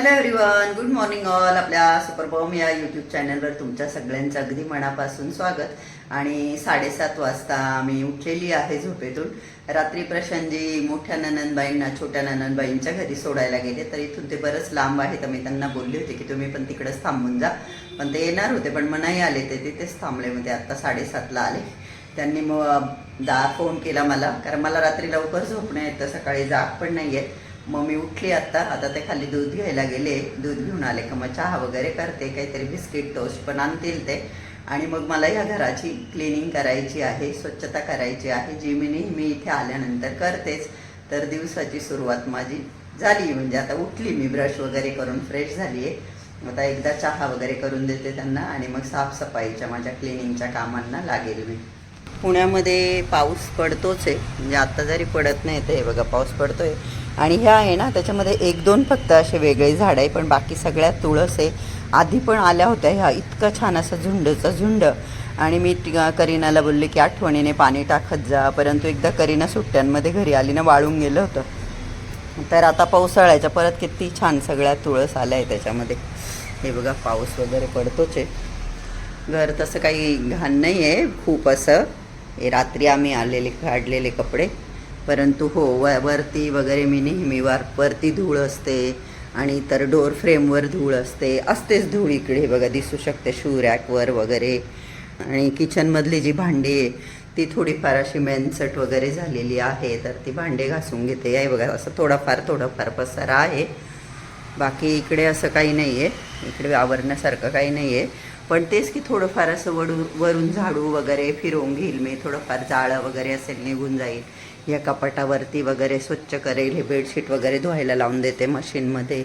Hello everyone good morning all आपल्या सुपरबॉम या यूट्यूब चॅनलवर तुमच्या सगळ्यांचं अगदी मनापासून स्वागत. आणि साडेसात वाजता मी उठलेली आहे झोपेतून. रात्री प्रशांतजी मोठ्या ननंदबाईंना छोट्या ननंदबाईंच्या घरी सोडायला गेले. तर इथून ते बरंच लांब आहे तर मी त्यांना बोलले होते की तुम्ही पण तिकडंच थांबून जा. पण ते येणार होते पण मग नाही आले ते तिथेच थांबले. मग ते आत्ता साडेसातला आले. त्यांनी मग दा फोन केला मला. कारण मला रात्री लवकर झोपणं येतं सकाळी जाग पण नाही आहे मग मी उठली आत्ता आता ते खाली दूध घ्यायला गेले. दूध घेऊन आले का मग चहा वगैरे करते. काहीतरी बिस्किट टोस्ट पण आणतील ते. आणि मग मला या घराची क्लिनिंग करायची आहे स्वच्छता करायची आहे जी मी नेहमी इथे आल्यानंतर करतेच. तर दिवसाची सुरुवात माझी झाली. म्हणजे आता उठली मी. ब्रश वगैरे करून फ्रेश झाली आहे आता एकदा चहा वगैरे करून देते त्यांना. आणि मग साफसफाईच्या माझ्या क्लिनिंगच्या कामांना लागेल मी. पुण्यामध्ये पाऊस पडतोच आहे. म्हणजे आत्ता जरी पडत नाही तर हे बघा पाऊस पडतो आहे आणि ह्या आहे ना त्याच्यामध्ये एक दोन फक्त असे वेगळे झाड आहे पण बाकी सगळ्यात तुळस आहे. आधी पण आल्या होत्या ह्या इतकं छान असं झुंडचं झुंड. आणि मी करीनाला बोलले की आठवणीने पाणी टाकत जा. परंतु एकदा करीना सुट्ट्यांमध्ये घरी आली ना वाळून गेलं होतं. तर आता पावसाळ्याच्या परत किती छान सगळ्या तुळस आल्या आहे त्याच्यामध्ये. हे बघा पाऊस वगैरे पडतोच आहे. घर तसं काही घाण नाही आहे खूप असं. हे रात्री आम्ही आलेले काढलेले कपडे. परंतु हो व वरती वगैरे मी नेहमी वार वरती धूळ असते आणि तर डोर फ्रेमवर धूळ असते. असतेच धूळ इकडे बघा दिसू शकते शू रॅकवर वगैरे. आणि किचनमधली जी भांडी आहे ती थोडीफार अशी मेनसट वगैरे झालेली आहे तर ती भांडे घासून घेते. आहे बघा असं थोडाफार थोडाफार पसारा आहे. बाकी इकडे असं काही नाही आहे इकडे आवरण्यासारखं काही नाही आहे पण तेच की थोडंफार असं वडू वरून झाडू वगैरे फिरवून घेईल मी. थोडंफार जाळं वगैरे असेल निघून जाईल. या कपाटावरती वगैरे स्वच्छ करेल हे बेडशीट वगैरे धुवायला लावून देते मशीनमध्ये.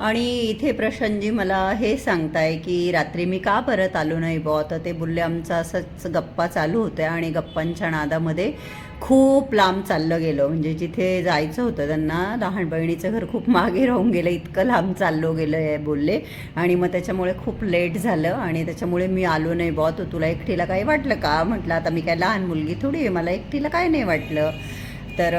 आणि इथे प्रशांतजी मला हे सांगताय की रात्री मी का परत आलो नाही बुवा? तर ते बोलले आमचा असंच गप्पा चालू होत्या आणि गप्पांच्या नादामध्ये खूप लांब चाललं गेलं. म्हणजे जिथे जायचं होतं त्यांना लहान बहिणीचं घर खूप मागे राहून गेलं इतकं लांब चाललो गेलं आहे बोलले. आणि मग त्याच्यामुळे खूप लेट झालं आणि त्याच्यामुळे मी आलो नाही बॉ तर तुला एकटीला काही वाटलं का? म्हटलं आता मी काय लहान मुलगी थोडी आहे मला एकटीला काय नाही वाटलं? तर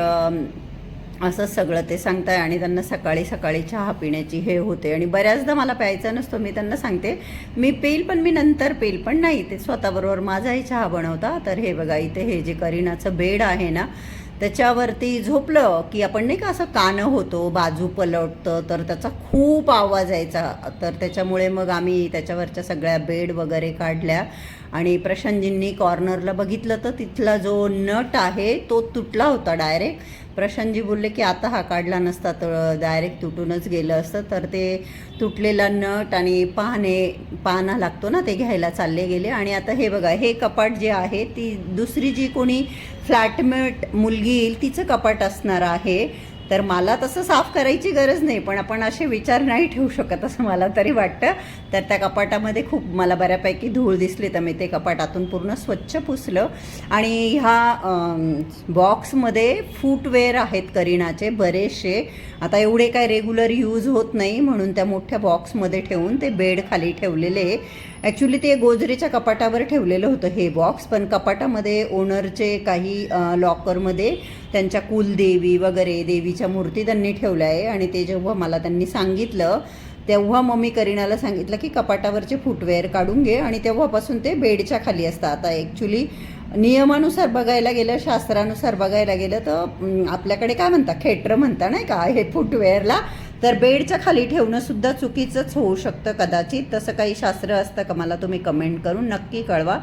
असं सगळं ते सांगताय आणि त्यांना सकाळी सकाळी चहा पिण्याची हे होते. आणि बऱ्याचदा मला प्यायचा नसतो मी त्यांना सांगते मी पेल पण मी नंतर पेल पण नाही. ते स्वतःबरोबर माझाही चहा बनवता. तर हे बघा इथे हे जे करीनाचं बेड आहे ना त्याच्यावरती झोपलं की आपण नाही का असं कानं होतो बाजू पलटतं तर त्याचा खूप आवाज यायचा. तर त्याच्यामुळे मग आम्ही त्याच्यावरच्या सगळ्या बेड वगैरे काढल्या. आणि प्रशांतजींनी कॉर्नरला बघितलं तर तिथला जो नट आहे तो तुटला होता डायरेक्ट. प्रशांतजी बोलले की आता हा काढला नसता तर डायरेक्ट तुटूनच गेलं असतं. तर ते तुटलेला नट आणि पाहणे पाहणा लागतो ना ते घ्यायला चालले गेले. आणि आता हे बघा हे कपाट जे आहे ती दुसरी जी कोणी फ्लॅटमेट मुलगी येईल तिचं कपाट असणार आहे. तर मला तसं साफ करायची गरज नाही पण आपण असे विचार नाही ठेवू शकत असं मला तरी वाटतं. तर त्या कपाटामध्ये खूप मला बऱ्यापैकी धूळ दिसली तर मी ते कपाटातून पूर्ण स्वच्छ पुसलं. आणि ह्या बॉक्समध्ये फूटवेअर आहेत करीनाचे बरेचसे. आता एवढे काय रेग्युलर यूज होत नाही म्हणून त्या मोठ्या बॉक्समध्ये ठेवून ते बेड खाली ठेवलेले ॲक्च्युली ते गोजरीच्या कपाटावर ठेवलेलं होतं हे बॉक्स पण कपाटामध्ये ओनरचे काही लॉकरमध्ये त्यांच्या कुलदेवी वगैरे देवीच्या मूर्ती त्यांनी ठेवल्या आहे. आणि ते जेव्हा मला त्यांनी सांगितलं तेव्हा मम्मी करीनाला सांगितलं की कपाटावरचे फुटवेअर काढून घे. आणि तेव्हापासून ते बेडच्या खाली असतं. आता ॲक्च्युली नियमानुसार बघायला गेलं शास्त्रानुसार बघायला गेलं तर आपल्याकडे काय म्हणता खेटर म्हणता नाही का? हे फुटवेअरला तर बेडच्या खाली ठेवणं सुद्धा चुकीचंच होऊ शकतं कदाचित. तसं काही शास्त्र असतं का मला तुम्ही कमेंट करून नक्की कळवा.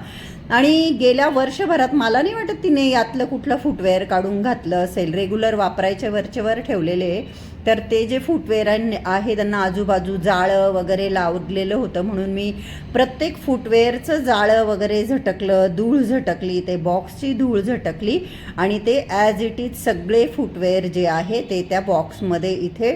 आणि गेल्या वर्षभरात मला नाही वाटत तिने यातलं कुठलं फुटवेअर काढून घातलं असेल. रेग्युलर वापरायचे वरचेवर ठेवलेले. तर ते जे फुटवेअर आहे त्यांना आजूबाजू जाळं वगैरे लावलेलं होतं म्हणून मी प्रत्येक फुटवेअरचं जाळं वगैरे झटकलं धूळ झटकली ते बॉक्सची धूळ झटकली आणि ते ॲज इट इज सगळे फुटवेअर जे आहे ते त्या बॉक्समध्ये इथे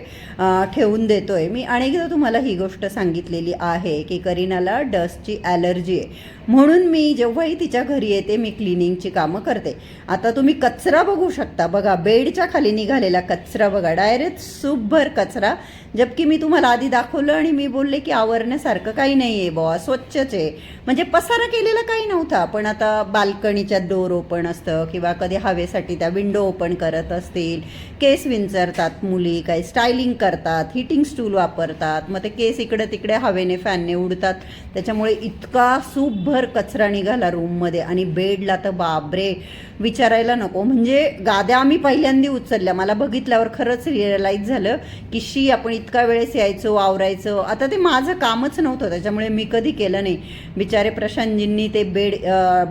ठेवून देतो आहे मी अनेकदा तुम्हाला ही गोष्ट सांगितलेली आहे की करीनाला डस्टची ॲलर्जी आहे. म्हणून मी जेव्हाही तिच्या घरी येते मी क्लिनिंगची कामं करते. आता तुम्ही कचरा बघू शकता. बघा बेडच्या खाली निघालेला कचरा बघा. डायरेक्ट सूपभर कचरा. जबकी मी तुम्हाला आधी दाखवलं आणि मी बोलले की आवरण्यासारखं काही नाही आहे बुवा स्वच्छच आहे. म्हणजे पसारा केलेला काही नव्हता. पण आता बाल्कनीच्या डोर ओपन असतं किंवा कधी हवेसाठी त्या विंडो ओपन करत असतील. केस विंचरतात मुली काही स्टायलिंग करतात हिटिंग स्टूल वापरतात. मग ते केस इकडे तिकडे हवेने फॅनने उडतात. त्याच्यामुळे इतका सूपभर कचरा निघाला रूममध्ये आणि बेडला तर बाबरे विचारायला नको. म्हणजे गाद्या आम्ही पहिल्यांदा उचलल्या. मला बघितल्यावर खरंच रिअलाईज झालं की शी आपण इतका वेळेस यायचो वावरायचं. आता ते माझं कामच नव्हतं त्याच्यामुळे मी कधी केलं नाही. बिचारे प्रशांतजींनी ते बेड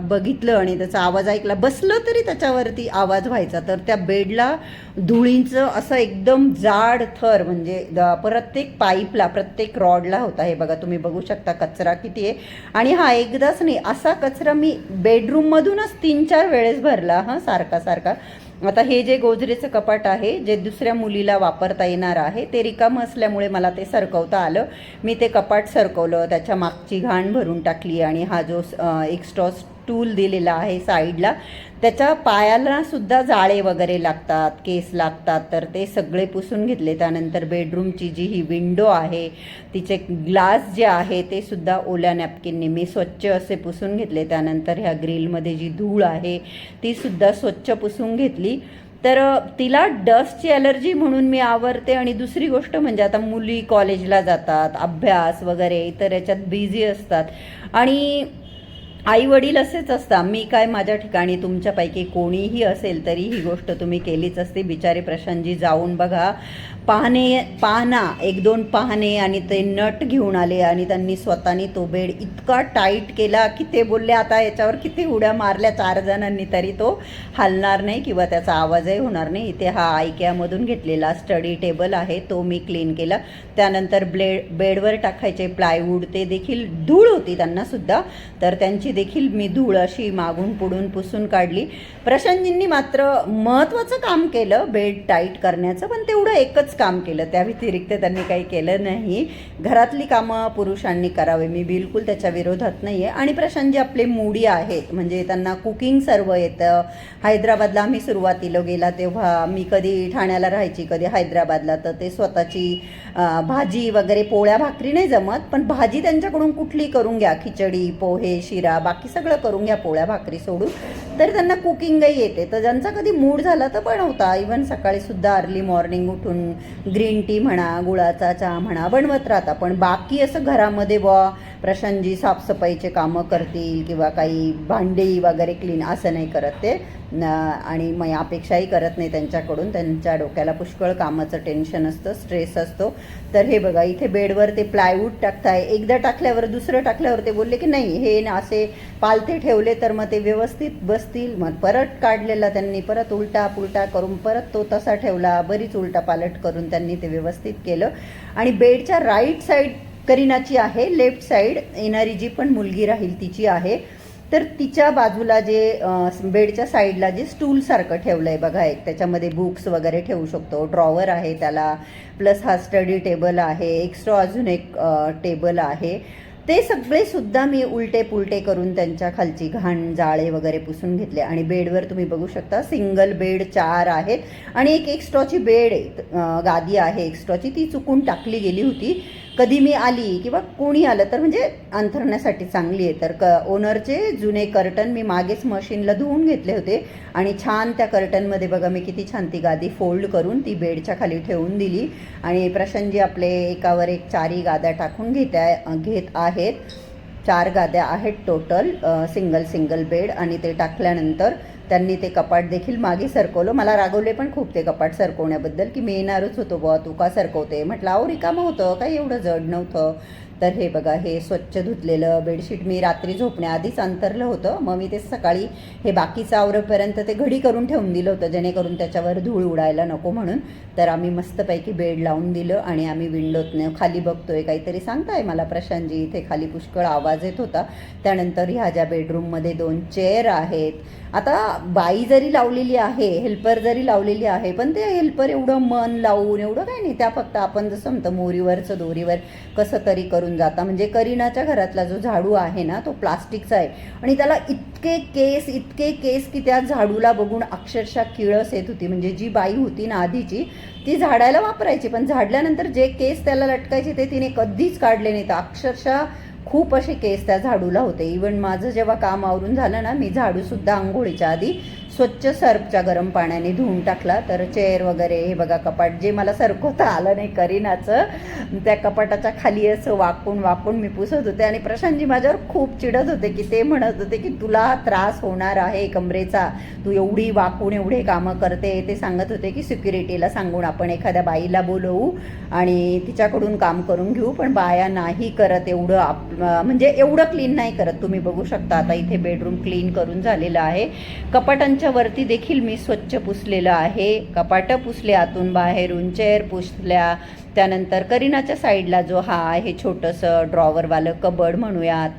बघितलं आणि त्याचा आवाज ऐकला. बसलं तरी त्याच्यावरती आवाज व्हायचा. तर त्या बेडला धुळींचं असं एकदम जाड थर म्हणजे प्रत्येक पाईपला प्रत्येक रॉडला होता. हे बघा तुम्ही बघू शकता कचरा किती आहे. आणि हा एकदाच नाही असा कचरा मी बेडरूममधूनच तीन चार वेळेस भरला हां सारखा सारखा आता हे जे गोजरेचं कपाट आहे जे दुसऱ्या मुलीला वापरता येणार आहे ते रिकामं असल्यामुळे मला ते सरकवता आलं. मी ते कपाट सरकवलं त्याच्या मागची घाण भरून टाकली आणि हा जो एक्स्ट्रॉ टूल दिलेला आहे साईडला. त्याच्या पायाला सुद्धा जाळे वगैरे लागतात केस लागतात तर ते सगळे पुसून घेतले. त्यानंतर बेडरूमची जी ही विंडो आहे तिचे ग्लास जे आहे ते सुद्धा ओल्या नॅपकिनने मी स्वच्छ असे पुसून घेतले. त्यानंतर ह्या ग्रिलमध्ये जी धूळ आहे ती सुद्धा स्वच्छ पुसून घेतली. तर तिला डस्टची ॲलर्जी म्हणून मी आवरते. आणि दुसरी गोष्ट म्हणजे आता मुली कॉलेजला जातात अभ्यास वगैरे इतर याच्यात बिझी असतात. आणि आई वडील असेच असतात. मी काय माझ्या ठिकाणी तुमच्यापैकी कोणीही असेल तरी ही गोष्ट तुम्ही केलीच असते. बिचारे प्रशांतजी जाऊन बघा. पाहणे पाहणा एक दोन पाहणे आणि ते नट घेऊन आले आणि त्यांनी स्वतःनी तो बेड इतका टाईट केला की ते बोलले आता याच्यावर किती उड्या मारल्या चार जणांनी तरी तो हलणार नाही किंवा त्याचा आवाजही होणार नाही. इथे हा आयक्यामधून घेतलेला स्टडी टेबल आहे तो मी क्लीन केला. त्यानंतर ब्लेड बेडवर टाकायचे प्लायवूड ते देखील धूळ होती त्यांनासुद्धा तर त्यांची देखील मी धूळ अशी मागून पुढून पुसून काढली. प्रशांतजींनी मात्र महत्त्वाचं काम केलं बेड टाईट करण्याचं पण तेवढं एकच काम केलं. त्या व्यतिरिक्त त्यांनी काही केलं नाही. घरातली कामं पुरुषांनी करावे. मी बिलकुल त्याच्या विरोधात नाही आहे आणि प्रशांतजी आपले मूडी आहेत. म्हणजे त्यांना कुकिंग सर्व येतं. हैदराबादला आम्ही सुरुवातीला गेला तेव्हा मी कधी ठाण्याला राहायची कधी हैदराबादला. तर ते स्वतःची भाजी वगैरे पोळ्या भाकरी नाही जमत. पण भाजी त्यांच्याकडून कुठली करून घ्या. खिचडी पोहे शिरा बाकी सगळं करून घ्या. पोळ्या भाकरी सोडून. तर त्यांना कुकिंगही येते. तर ज्यांचा कधी मूड झाला तर बनवता. इवन सकाळी सुद्धा अर्ली मॉर्निंग उठून ग्रीन टी म्हणा गुळाचा चहा म्हणा बनवत राहता. पण बाकी असं घरामध्ये बुवा प्रशांतजी साफसफाईचे कामं करतील किंवा काही भांडी वगैरे क्लीन असं नाही करत ते. आणि मग अपेक्षाही करत नाही त्यांच्याकडून. त्यांच्या डोक्याला पुष्कळ कामाचं टेन्शन असतं स्ट्रेस असतो. तर हे बघा इथे बेडवर ते प्लायवूड टाकताय. एकदा टाकल्यावर दुसरं टाकल्यावर ते बोलले की नाही हे ना असे पालथे ठेवले तर मग ते व्यवस्थित बसतील. मग परत काढलेला त्यांनी परत उलटा पुलटा करून परत तो तसा ठेवला. बरीच उलटा पालट करून त्यांनी ते व्यवस्थित केलं. आणि बेडच्या राईट साईड करीनाची आहे लेफ्ट साईड येणारी जी पण मुलगी राहील तिची आहे. तर तिच्या बाजूला जे बेडच्या साईडला जे स्टूलसारखं ठेवलं आहे बघा एक त्याच्यामध्ये बुक्स वगैरे ठेवू शकतो. ड्रॉवर आहे त्याला प्लस हा स्टडी टेबल आहे एक्स्ट्रा अजून एक टेबल आहे. ते सगळे सुद्धा मी उलटे पुलटे करून त्यांच्या खालची घाण जाळे वगैरे पुसून घेतले. आणि बेडवर तुम्ही बघू शकता सिंगल बेड चार आहेत. आणि एक एक्स्ट्राची बेड आहे गादी आहे. एक्स्ट्राची ती चुकून टाकली गेली होती. कधी मी आली किंवा कोणी आलं तर म्हणजे अंथरण्यासाठी चांगली आहे. तर क ओनरचे जुने कर्टन मी मागेच मशीनला धुवून घेतले होते. आणि छान त्या कर्टनमध्ये बघा मी किती छान ती गादी फोल्ड करून ती बेडच्या खाली ठेवून दिली. आणि प्रशांतजी आपले एकावर एक चारी गाद्या टाकून घेत घेत आहेत. चार गाद्या आहेत टोटल सिंगल सिंगल बेड आणि ते टाकल्यानंतर त्यांनी ते कपाट देखील मागे सरकवलं. मला रागवले पण खूप ते कपाट सरकवण्याबद्दल की मी येणारच होतो बुवा तू का सरकवते? म्हटलं अहो रिकामं होतं काही एवढं जड नव्हतं. तर हे बघा हे स्वच्छ धुतलेलं बेडशीट मी रात्री झोपण्याआधीच अंतरलं होतं. मग मी ते सकाळी हे बाकीचं आवरपर्यंत ते घडी करून ठेवून दिलं होतं जेणेकरून त्याच्यावर धूळ उडायला नको म्हणून. तर आम्ही मस्तपैकी बेड लावून दिलं आणि आम्ही विंडोतनं खाली बघतोय काहीतरी सांगताय मला प्रशांतजी इथे खाली पुष्कळ आवाज येत होता. त्यानंतर ह्या ज्या बेडरूममध्ये दोन चेअर आहेत आता बाई जरी लावलेली आहे हेल्पर जरी लावलेली आहे पण ते हेल्पर एवढं मन लावून एवढं काही नाही. त्या फक्त आपण जसं म्हणतो मोरीवरचं दोरीवर कसं तरी करून घेऊन जाता. म्हणजे करीनाच्या घरातला जो झाडू आहे ना तो प्लास्टिकचा आहे. आणि त्याला इतके केस इतके केस की त्या झाडूला बघून अक्षरशः किळस येत होती. म्हणजे जी बाई होती ना आधीची ती झाडायला वापरायची. पण झाडल्यानंतर जे केस त्याला लटकायचे ते तिने कधीच काढले नाहीत. अक्षरशः खूप असे केस त्या झाडूला होते. इवन माझं जेव्हा काम आवरून झालं ना मी झाडूसुद्धा आंघोळीच्या आधी स्वच्छ सर्फच्या गरम पाण्याने धुवून टाकला. तर चेअर वगैरे हे बघा कपाट जे मला सरकवता आलं नाही करीनाचं त्या कपाटाच्या खाली असं वाकून वाकून मी पुसत होते. आणि प्रशांतजी माझ्यावर खूप चिडत होते की ते म्हणत होते की तुला त्रास होणार आहे कमरेचा. तू एवढी वाकून एवढे कामं करते. ते सांगत होते की सिक्युरिटीला सांगून आपण एखाद्या बाईला बोलवू आणि तिच्याकडून काम करून घेऊ. पण बाया नाही करत एवढं आप म्हणजे एवढं क्लीन नाही करत. तुम्ही बघू शकता आता इथे बेडरूम क्लीन करून झालेलं आहे. कपाटांच्या वरती देखील मी स्वच्छ पुसलेलं आहे. कपाटं पुसले आतून बाहेरून चेअर पुसल्या त्यानंतर करीनाच्या साईडला जो हा आहे छोटंसं ड्रॉवरवालं कबड म्हणूयात.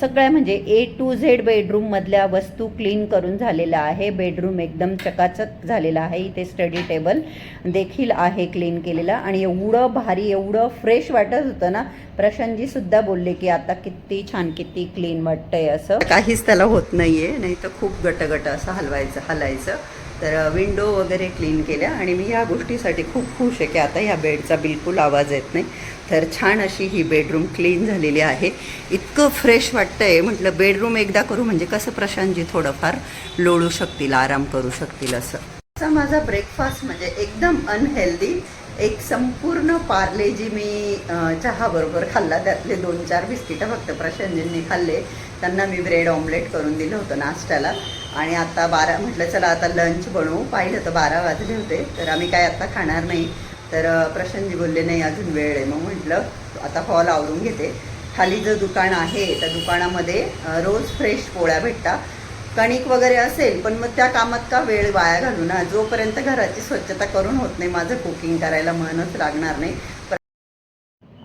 सगळ्या म्हणजे ए टू झेड बेडरूममधल्या वस्तू क्लीन करून झालेला आहे. बेडरूम एकदम चकाचक झालेला आहे. इथे स्टडी टेबल देखील आहे क्लीन केलेला. आणि एवढं भारी एवढं फ्रेश वाटत होतं ना प्रशांतजीसुद्धा बोलले की आता किती छान किती क्लीन वाटतंय असं. काहीच त्याला होत नाही आहे नाही तर खूप गटगट असं हलवायचं हलायचं. तर विंडो वगैरे क्लीन केल्या आणि मी ह्या गोष्टीसाठी खूप खुश आहे की आता ह्या बेडचा बिलकुल आवाज येत नाही. तर छान अशी ही बेडरूम क्लीन झालेली आहे. इतकं फ्रेश वाटतं आहे म्हटलं बेडरूम एकदा करू म्हणजे कसं प्रशांतजी थोडंफार लोळू शकतील आराम करू शकतील असं. असा माझा ब्रेकफास्ट म्हणजे एकदम अनहेल्दी एक संपूर्ण पार्ले जी मी चहाबरोबर खाल्ला त्यातले दोन चार बिस्किटं फक्त प्रशांतजींनी खाल्ले. त्यांना मी ब्रेड ऑमलेट करून दिलं होतं नाश्त्याला. आणि आता बारा म्हटलं चला आता लंच बनवू. पाहिलं तर बारा वाजले होते तर आम्ही काय आता खाणार नाही. तर प्रशांतजी बोलले नाही अजून वेळ आहे. मग म्हटलं आता हॉल आवरून घेते. खाली जो दुकान आहे त्या दुकानामध्ये रोज फ्रेश पोळ्या भेटतात. कणिक वगैरे असेल पण मग त्या कामात का वेळ वाया घालू ना? जोपर्यंत घराची स्वच्छता करून होत नाही माझं कुकिंग करायला मनच लागणार नाही.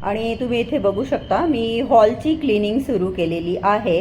आणि तुम्ही इथे बघू शकता मी हॉलची क्लिनिंग सुरू केलेली आहे.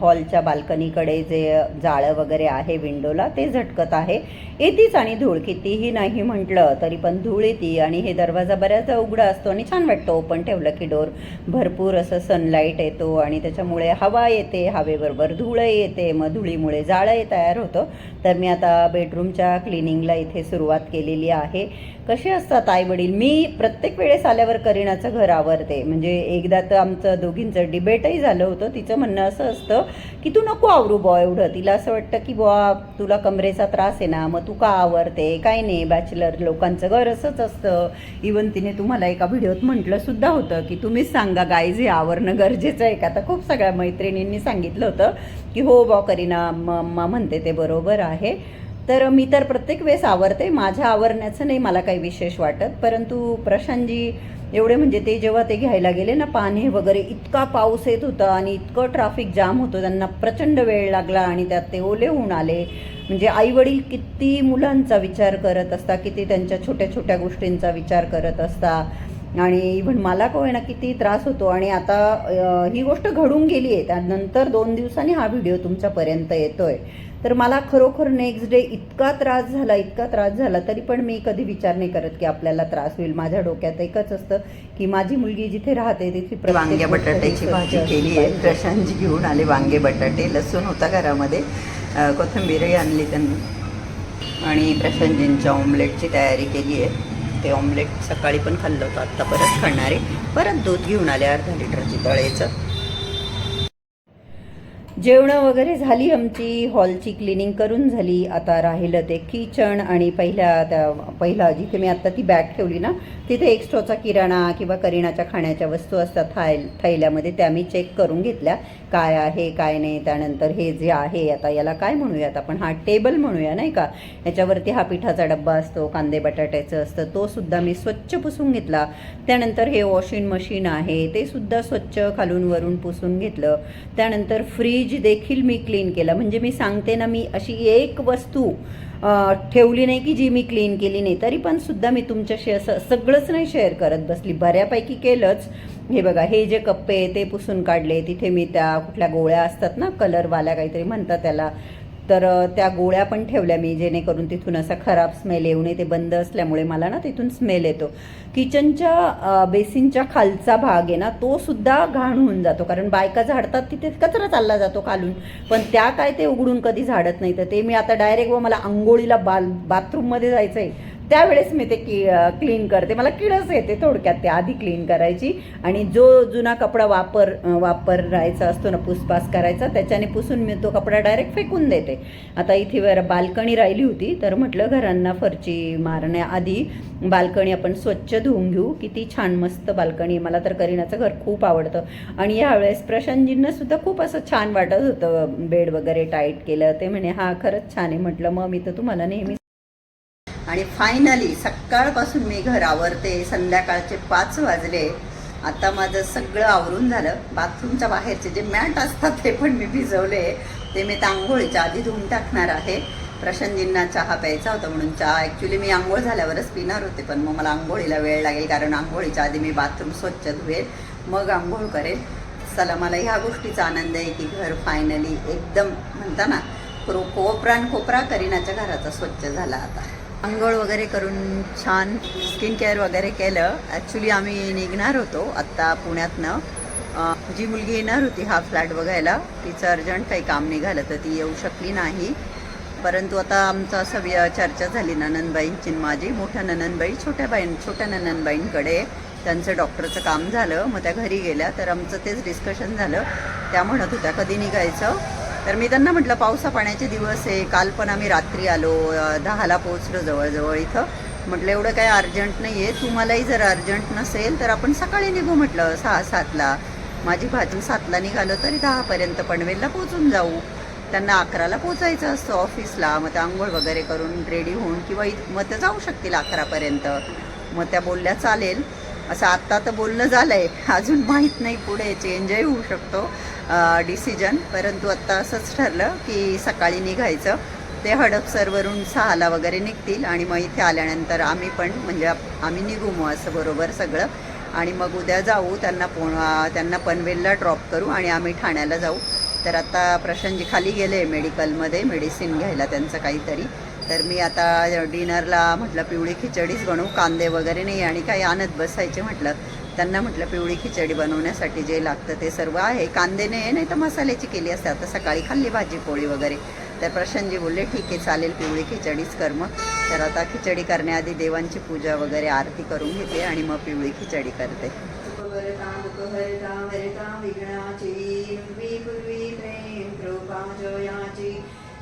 हॉलच्या बाल्कनीकडे जे जाळं वगैरे आहे विंडोला ते झटकत आहे. येतीच आणि धूळ कितीही नाही म्हटलं तरी पण धूळ येते आणि हे दरवाजा बऱ्याचदा उघडा असतो आणि छान वाटतं. ओपन ठेवलं की डोर भरपूर असं सनलाईट येतो आणि त्याच्यामुळे हवा येते हवेबरोबर धूळ येते. मग धुळीमुळे जाळं तयार होतं. तर मी आता बेडरूमच्या क्लिनिंगला इथे सुरुवात केलेली आहे. कसे असतात आई वडील? मी प्रत्येक वेळेस आल्यावर करीनाचं घर आवरते. म्हणजे एकदा तर आमचं दोघींचं डिबेटही झालं होतं. तिचं म्हणणं असं असतं की तू नको आवरू बॉ एवढं. तिला असं वाटतं की बुवा तुला कमरेचा त्रास आहे ना मग तू का आवरते? काय नाही बॅचलर लोकांचं घर असंच असतं. इवन तिने तुम्हाला एका व्हिडिओत म्हटलं सुद्धा होतं की तुम्हीच सांगा गाईज हे आवरणं गरजेचं आहे का? तर खूप सगळ्या मैत्रिणींनी सांगितलं होतं की हो बॉ करीना मम्मा म्हणते ते बरोबर आहे. तर मी तर प्रत्येक वेळेस आवरते. माझ्या आवरण्याचं नाही मला काही विशेष वाटत. परंतु प्रशांतजी एवढे म्हणजे ते जेव्हा ते घ्यायला गेले ना पाणी वगैरे इतका पाऊस येत होता आणि इतकं ट्रॅफिक जाम होतं त्यांना प्रचंड वेळ लागला आणि त्यात ते ओले होऊन आले. म्हणजे आईवडील किती मुलांचा विचार करत असता किती त्यांच्या छोट्या छोट्या गोष्टींचा विचार करत असता आणि इव्हन मला का किती त्रास होतो. आणि आता ही गोष्ट घडून गेली आहे त्यानंतर दोन दिवसांनी हा व्हिडिओ तुमच्यापर्यंत येतोय. तर मला खरोखर नेक्स्ट डे इतका त्रास झाला इतका त्रास झाला तरी पण मी कधी विचार नाही करत की आपल्याला त्रास होईल. माझ्या डोक्यात एकच असतं की माझी मुलगी जिथे राहते तिथे वांगे बटाट्याची भाजी केली आहे. प्रशांतजी घेऊन आले वांगे बटाटे. लसूण होता घरामध्ये. कोथिंबीरही आणली त्यांनी. आणि प्रशांतजींच्या ऑमलेटची तयारी केली आहे. ते ऑमलेट सकाळी पण खाल्लं होतं आत्ता परत खाणार आहे. परत दूध घेऊन आले अर्धा लिटरची तळेचं. जेवणं वगैरे झाली आमची हॉलची क्लिनिंग करून झाली. आता राहिलं ते किचन आणि पहिल्या त्या पहिला जिथे मी आत्ता ती बॅग ठेवली ना तिथे एक्स्ट्राचा किराणा किंवा करिणाच्या खाण्याच्या वस्तू असतात थाय थैल्यामध्ये त्या मी चेक करून घेतल्या. काय आहे काय नाही त्यानंतर हे जे आहे आता याला काय म्हणूयात आपण? हा टेबल म्हणूया नाही का? याच्यावरती हा पिठाचा डब्बा असतो कांदे बटाट्याचं असतं तो सुद्धा मी स्वच्छ पुसून घेतला. त्यानंतर हे वॉशिंग मशीन आहे ते सुद्धा स्वच्छ खालून वरून पुसून घेतलं. त्यानंतर फ्रीज देखील मी क्लीन केलं. म्हणजे मी सांगते ना मी अशी एक वस्तू ठेवली नाही की जी मी क्लीन केली नाही. तरी पण सुद्धा मी तुमच्याशी असं सगळंच नाही शेअर करत बसली. बऱ्यापैकी केलंच. हे बघा हे जे कप्पे ते पुसून काढले. तिथे मी त्या कुठल्या गोळ्या असतात ना कलरवाल्या काहीतरी म्हणतात त्याला. तर त्या गोळ्या पण ठेवल्या मी जेणेकरून तिथून असा खराब स्मेल येऊ नये ते बंद असल्यामुळे मला ना तिथून स्मेल येतो. किचनच्या बेसिनच्या खालचा भाग आहे ना तो सुद्धा घाण होऊन जातो कारण बायका झाडतात तिथे कचरा चालला जातो खालून. पण त्या काय ते उघडून कधी झाडत नाही तर ते मी आता डायरेक्ट व मला आंघोळीला बाल बाथरूममध्ये जायचं आहे त्यावेळेस मी ते की क्लीन करते. मला किडच येते थोडक्यात ते आधी क्लीन करायची. आणि जो जुना कपडा वापर वापरायचा असतो ना पुसपास करायचा त्याच्याने पुसून मी तो कपडा डायरेक्ट फेकून देते. आता इथे वर बाल्कनी राहिली होती तर म्हटलं घरांना फरची मारण्याआधी बाल्कनी आपण स्वच्छ धुवून घेऊ. किती छान मस्त बाल्कनी आहे. मला तर करीनाचं घर खूप आवडतं. आणि यावेळेस प्रशांतजींना सुद्धा खूप असं छान वाटत होतं बेड वगैरे टाईट केलं. ते म्हणे हा खरंच छान आहे. म्हटलं मग मी तर तुम्हाला नेहमी आणि फायनली सकाळपासून मी घर आवरते संध्याकाळचे पाच वाजले. आता माझं सगळं आवरून झालं. बाथरूमच्या बाहेरचे जे मॅट असतात ते पण मी भिजवले. ते मी आंघोळीच्या आधी धुवून टाकणार आहे. प्रशांतजींना चहा प्यायचा होता म्हणून चहा. ॲक्च्युली मी आंघोळ झाल्यावरच पिणार होते पण मग मला आंघोळीला वेळ लागेल कारण आंघोळीच्या आधी मी बाथरूम स्वच्छ धुवेल मग आंघोळ करेल. चला मला ह्या गोष्टीचा आनंद आहे की घर फायनली एकदम म्हणता ना कोपरा कोपरा करीनाच्या घराचा स्वच्छ झाला आता. आंघोळ वगैरे करून छान स्किन केअर वगैरे केलं. ॲक्च्युली आम्ही निघणार होतो आत्ता पुण्यातनं. जी मुलगी येणार होती हा फ्लॅट बघायला तिचं अर्जंट काही काम निघालं तर ती येऊ शकली नाही. परंतु आता आमचं असं वि- चर्चा झाली ननंदबाईंची माझी. मोठ्या ननंदबाई छोट्या बाईं छोट्या ननंदबाईंकडे त्यांचं डॉक्टरचं काम झालं. मग त्या घरी गेल्या तर आमचं तेच डिस्कशन झालं. त्या म्हणत होत्या कधी निघायचं? तर मी त्यांना म्हटलं पावसा पाण्याचे दिवस आहे. काल पण आम्ही रात्री आलो. दहाला पोहोचलो जवळजवळ इथं. म्हटलं एवढं काही अर्जंट नाही आहे तुम्हालाही जर अर्जंट नसेल तर आपण सकाळी निघू म्हटलं सहा सातला. माझी भाजी सातला निघालो तरी दहापर्यंत पनवेलला पोचून जाऊ. त्यांना अकराला पोचायचं असतं ऑफिसला. मग त्या आंघोळ वगैरे करून रेडी होऊन किंवा इत- मग त्या जाऊ शकतील अकरापर्यंत. मग त्या बोलल्या चालेल. असं आत्ता तर बोलणं झालं आहे अजून माहीत नाही पुढे. चेंजही होऊ शकतो. डिसिजन परंतु आत्ता असंच ठरलं की सकाळी निघायचं. ते हडपसरवरून सहाला वगैरे निघतील आणि मग इथे आल्यानंतर आम्ही पण म्हणजे आम्ही निघू मग असं बरोबर सगळं. आणि मग उद्या जाऊ त्यांना पो त्यांना पनवेलला ड्रॉप करू आणि आम्ही ठाण्याला जाऊ. तर आता प्रशांतजी खाली गेले मेडिकलमध्ये मेडिसिन घ्यायला त्यांचं काहीतरी. तर मी आता डिनरला म्हटलं पिवळी खिचडीच बनवू कांदे वगैरे नाही आणि काही आणत बसायचे म्हटलं. त्यांना म्हटलं पिवळी खिचडी बनवण्यासाठी जे लागतं ते सर्व आहे. कांदे नाही नाही तर मसाल्याची केली असते. आता सकाळी खाल्ली भाजी पोळी वगैरे. तर प्रशांतजी बोलले ठीक आहे चालेल पिवळी खिचडीच कर मग. तर आता खिचडी करण्याआधी देवांची पूजा वगैरे आरती करून घेते आणि मग पिवळी खिचडी करते.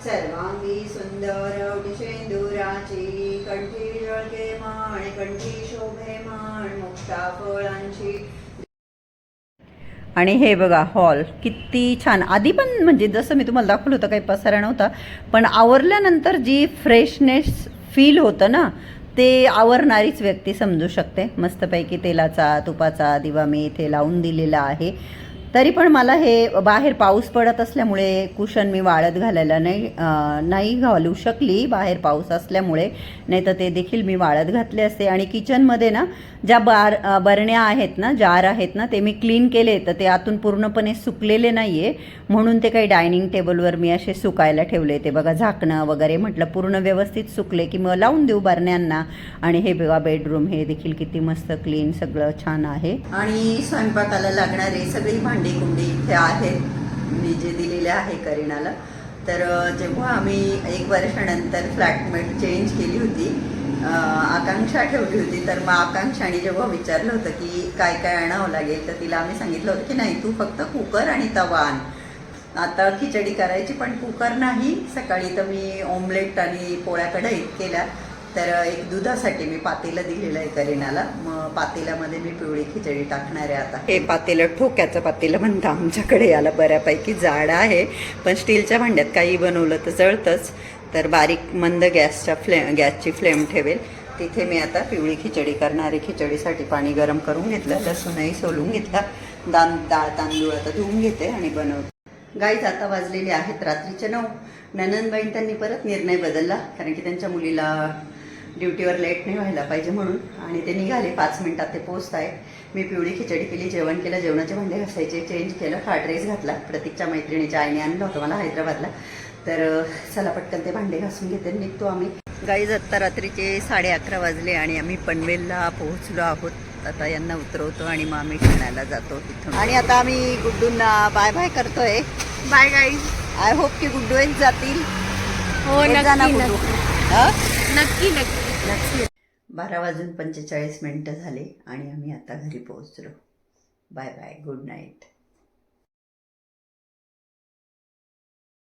सर्वांगी सुंदर उटिशेंदुराची कंठी जळके माण कंठी शोभे माण मुक्ता फळांची. आणि हे बघा हॉल किती छान. आधी पण म्हणजे जसं मी तुम्हाला दाखवलं होतं काही पसारा नव्हता पण आवरल्यानंतर जी फ्रेशनेस फील होतं ना ते आवरणारीच व्यक्ती समजू शकते. मस्तपैकी तेलाचा तुपाचा दिवा मी इथे लावून दिलेला आहे. तरी पण मला हे बाहेर पाऊस पडत असल्यामुळे कुशन मी वाळत घालायला नाही नाही घालू शकली. बाहेर पाऊस असल्यामुळे. नाही तर ते देखील मी वाळत घातले असते. आणि किचनमध्ये ना ज्या बार बरण्या आहेत ना जार आहेत ना ते मी क्लीन केले तर ते आतून पूर्णपणे सुकलेले नाही आहे म्हणून ते काही डायनिंग टेबलवर मी असे सुकायला ठेवले ते. बघा झाकणं वगैरे म्हटलं पूर्ण व्यवस्थित सुकले की मग लावून देऊ बरण्यांना. आणि हे बघा बेडरूम हे देखील किती मस्त क्लीन सगळं छान आहे. आणि स्वयंपाकाला लागणारे सगळी भांडी कुंडी इथे आहेत मी जे दिलेले आहे करीनाला. तर जेव्हा आम्ही एक वर्षानंतर फ्लॅटमेट चेंज केली होती आकांक्षा ठेवली होती तर मग आकांक्षाने जेव्हा विचारलं होतं की काय काय आणावं लागेल तर तिला आम्ही सांगितलं होतं की नाही तू फक्त कुकर आणि तवा आण. आता खिचडी करायची पण कुकर नाही. सकाळी तर मी ऑमलेट आणि पोळ्या कढईत केल्या तर एक दुधासाठी मी पातेलं दिलेलं आहे करीनाला. मग पातेल्यामध्ये मी पिवळी खिचडी टाकणार आहे आता. हे पातेलं ठोक्याचं पातेलं म्हणतं आमच्याकडे याला. बऱ्यापैकी जाड आहे पण स्टीलच्या भांड्यात काही बनवलं तर जळतंच. तर बारीक मंद गॅसच्या फ्ले गॅसची फ्लेम ठेवेल. तिथे मी आता पिवळी खिचडी करणारी खिचडीसाठी पाणी गरम करून घेतलं लसूणही सोलून घेतला दान डाळ तांदूळ आता धुवून घेते आणि बनवते. गाईज आता वाजलेले आहेत रात्रीचे नऊ. ननंदबाईं त्यांनी परत निर्णय बदलला कारण की त्यांच्या मुलीला ड्युटीवर लेट नाही व्हायला पाहिजे म्हणून. आणि ते निघाले पाच मिनिटात ते पोचत आहे मी पिवळी खिचडी केली जेवण केलं जेवणाचे भांडे घासायचे चेंज केलं हा ड्रेस घातला. प्रतीकच्या मैत्रिणीच्या आईने आणलं होतं मला हैदराबादला. तर चला पटकन ते भांडे घासून घेते. आणि निघतो आम्ही. गाईज आत्ता रात्रीचे साडे अकरा वाजले आणि आम्ही पनवेलला पोहोचलो आहोत. आता यांना उतरवतो आणि मग आम्ही ठाण्याला जातो तिथून. आणि आता आम्ही गुड्डूंना बाय बाय करतोय. बाय गाईज आय होप की गुड्डू जातील. हो? नक्की. नक्की. बारा वाजून पंचेचाळीस मिनटं झाले आणि आम्ही आता घरी पोहोचलो. Bye bye good night.